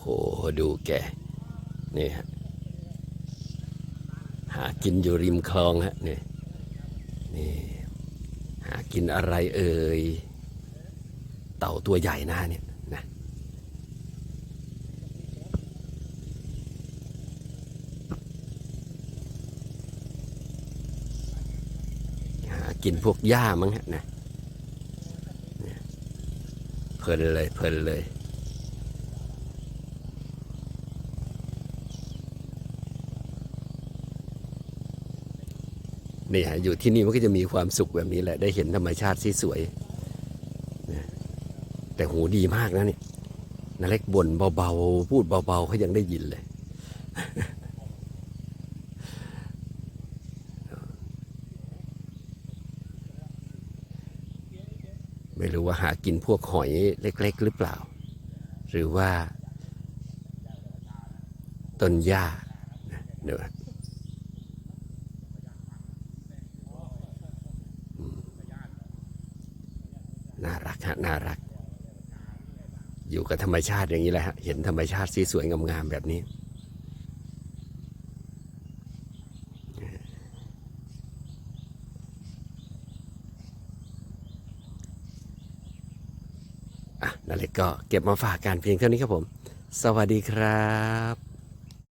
โห ดูแกนี่ฮะหากินอยู่ริมคลองฮะนี่นี่หากินอะไรเอ่ย เต่าตัวใหญ่หน้าเนี่ยนะหากินพวกหญ้ามั้งฮะนะเนี่ยเพลินเลยเพลินเลย นี่ฮะอยู่ที่นี่มันก็จะมีความสุขแบบนี้แหละ ได้เห็นธรรมชาติที่สวย แต่หูดีมากนะนี่นาเล็กบ่นเบาๆ พูดเบาๆเขายังได้ยินเลย ไม่รู้ว่าหากินพวกหอยเล็ก ๆ หรือเปล่า หรือว่า ต้นหญ้าเดี๋ยวนะอืม น่ารักฮะน่ารัก อยู่กับธรรมชาติอย่างนี้แหละฮะเห็นธรรมชาติสีสวยงามๆแบบนี้อะนั่นเลยก็เก็บมาฝากกันเพียงเท่านี้ครับผม สวัสดีครับ